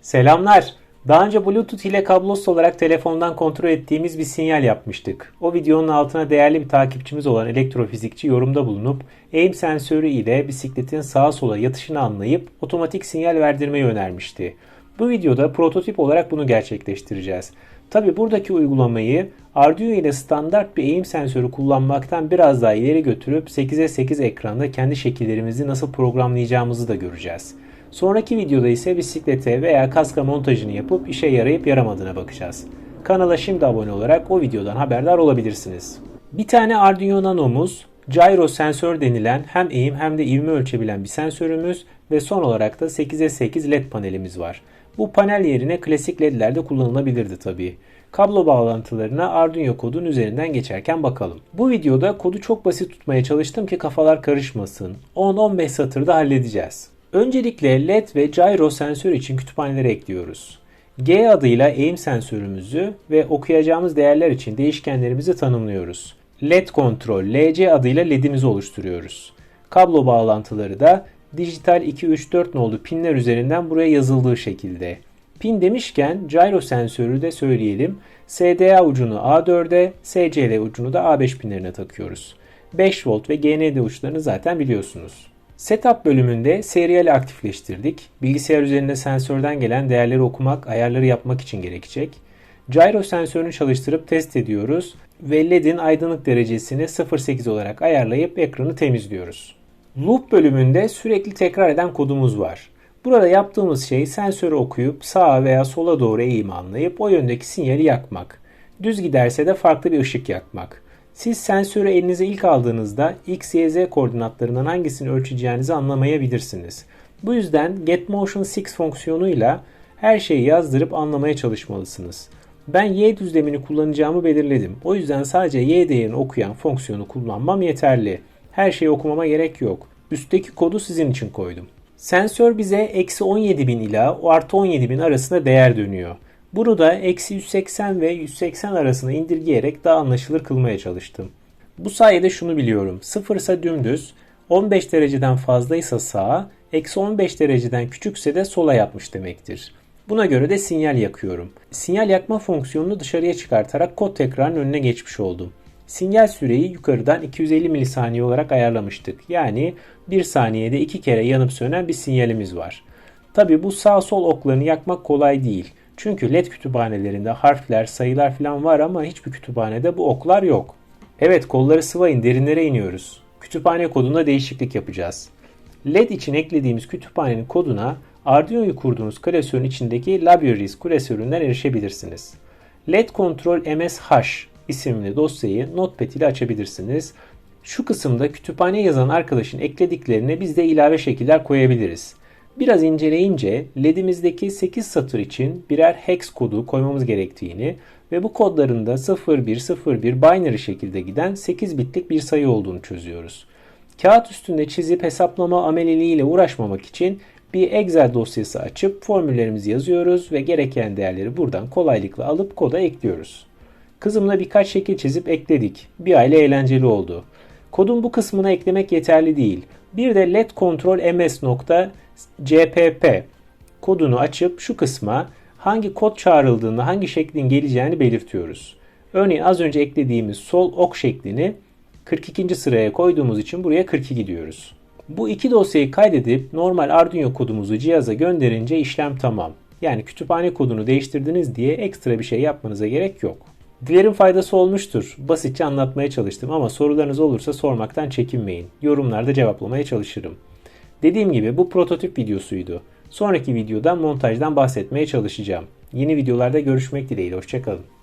Selamlar. Daha önce Bluetooth ile kablosuz olarak telefondan kontrol ettiğimiz bir sinyal yapmıştık. O videonun altına değerli bir takipçimiz olan elektrofizikçi yorumda bulunup aim sensörü ile bisikletin sağa sola yatışını anlayıp otomatik sinyal verdirmeyi önermişti. Bu videoda prototip olarak bunu gerçekleştireceğiz. Tabi buradaki uygulamayı Arduino ile standart bir eğim sensörü kullanmaktan biraz daha ileri götürüp 8'e 8 ekranda kendi şekillerimizi nasıl programlayacağımızı da göreceğiz. Sonraki videoda ise bisiklete veya kaska montajını yapıp işe yarayıp yaramadığına bakacağız. Kanala şimdi abone olarak o videodan haberdar olabilirsiniz. Bir tane Arduino Nano'muz, gyro sensör denilen hem eğim hem de ivme ölçebilen bir sensörümüz ve son olarak da 8'e 8 led panelimiz var. Bu panel yerine klasik ledler de kullanılabilirdi tabii. Kablo bağlantılarına Arduino kodun üzerinden geçerken bakalım. Bu videoda kodu çok basit tutmaya çalıştım ki kafalar karışmasın. 10-15 satırda halledeceğiz. Öncelikle LED ve gyro sensör için kütüphaneleri ekliyoruz. G adıyla eğim sensörümüzü ve okuyacağımız değerler için değişkenlerimizi tanımlıyoruz. LED kontrol LC adıyla LED'imizi oluşturuyoruz. Kablo bağlantıları da dijital 2 3 4 nolu pinler üzerinden buraya yazıldığı şekilde. Pin demişken gyro sensörü de söyleyelim. SDA ucunu A4'e, SCL ucunu da A5 pinlerine takıyoruz. 5 volt ve GND uçlarını zaten biliyorsunuz. Setup bölümünde seriali aktifleştirdik. Bilgisayar üzerinde sensörden gelen değerleri okumak, ayarları yapmak için gerekecek. Gyro sensörünü çalıştırıp test ediyoruz ve LED'in aydınlık derecesini 0.8 olarak ayarlayıp ekranı temizliyoruz. Loop bölümünde sürekli tekrar eden kodumuz var. Burada yaptığımız şey sensörü okuyup sağa veya sola doğru eğimi anlayıp o yöndeki sinyali yakmak. Düz giderse de farklı bir ışık yakmak. Siz sensörü elinize ilk aldığınızda x, y, z koordinatlarından hangisini ölçeceğinizi anlamayabilirsiniz. Bu yüzden getMotion6 fonksiyonuyla her şeyi yazdırıp anlamaya çalışmalısınız. Ben y düzlemini kullanacağımı belirledim. O yüzden sadece y değerini okuyan fonksiyonu kullanmam yeterli. Her şeyi okumama gerek yok. Üstteki kodu sizin için koydum. Sensör bize eksi 17.000 ila artı 17.000 arasında değer dönüyor. Bunu da eksi 180 ve 180 arasına indirgeyerek daha anlaşılır kılmaya çalıştım. Bu sayede şunu biliyorum. 0 ise dümdüz, 15 dereceden fazlaysa sağa, eksi 15 dereceden küçükse de sola yapmış demektir. Buna göre de sinyal yakıyorum. Sinyal yakma fonksiyonunu dışarıya çıkartarak kod tekrarın önüne geçmiş oldum. Sinyal süreyi yukarıdan 250 milisaniye olarak ayarlamıştık. Yani 1 saniyede 2 kere yanıp sönen bir sinyalimiz var. Tabi bu sağ sol oklarını yakmak kolay değil. Çünkü LED kütüphanelerinde harfler, sayılar falan var ama hiçbir kütüphanede bu oklar yok. Evet kolları sıvayın derinlere iniyoruz. Kütüphane kodunda değişiklik yapacağız. LED için eklediğimiz kütüphanenin koduna Arduino'yu kurduğunuz klasörün içindeki Libraries klasöründen erişebilirsiniz. LED Control MSH isimli dosyayı Notepad ile açabilirsiniz. Şu kısımda kütüphane yazan arkadaşın eklediklerine biz de ilave şekiller koyabiliriz. Biraz inceleyince LED'imizdeki 8 satır için birer hex kodu koymamız gerektiğini ve bu kodların da 0101 binary şekilde giden 8 bitlik bir sayı olduğunu çözüyoruz. Kağıt üstünde çizip hesaplama ameliliğiyle uğraşmamak için bir Excel dosyası açıp formüllerimizi yazıyoruz ve gereken değerleri buradan kolaylıkla alıp koda ekliyoruz. Kızımla birkaç şekil çizip ekledik. Bir aile eğlenceli oldu. Kodun bu kısmına eklemek yeterli değil. Bir de let control ms.cpp kodunu açıp şu kısma hangi kod çağrıldığını, hangi şeklin geleceğini belirtiyoruz. Örneğin az önce eklediğimiz sol ok şeklini 42. sıraya koyduğumuz için buraya 42 diyoruz. Bu iki dosyayı kaydedip normal Arduino kodumuzu cihaza gönderince işlem tamam. Yani kütüphane kodunu değiştirdiniz diye ekstra bir şey yapmanıza gerek yok. Dilerim faydası olmuştur. Basitçe anlatmaya çalıştım ama sorularınız olursa sormaktan çekinmeyin. Yorumlarda cevaplamaya çalışırım. Dediğim gibi bu prototip videosuydu. Sonraki videoda montajdan bahsetmeye çalışacağım. Yeni videolarda görüşmek dileğiyle. Hoşçakalın.